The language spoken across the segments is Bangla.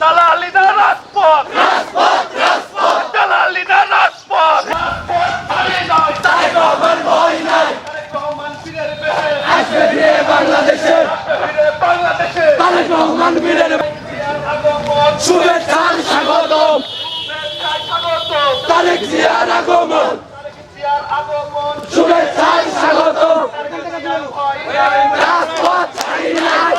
দালালি না রাজপথ দালালি না রাজপথ বাংলাদেশে তারেক রহমান বীরের শুভেচ্ছার স্বাগতম তারেক জিয়ার আগমন শুভেচ্ছার স্বাগতম রাজপথ ছাড়ি নাই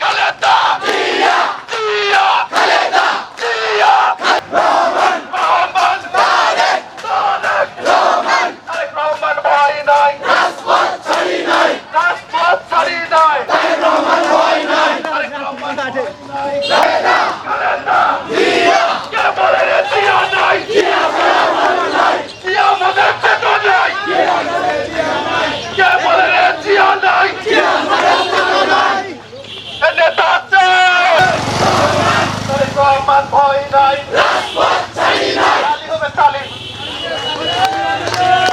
খালেদা জিয়া রাজপথ ছাড়ি নাই রাজপথ ছাড়ি নাই কে বলে রে জিয়া নাই জিয়া আমাদের চেতন নাই কে বলে রে জিয়া নাই এ নেতা আছে রহমান ভয় নাই। তালি হবে তালি।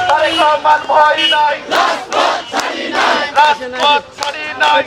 তারেক রহমান ভয় নাই। রাজপথ ছাড়ি নাই।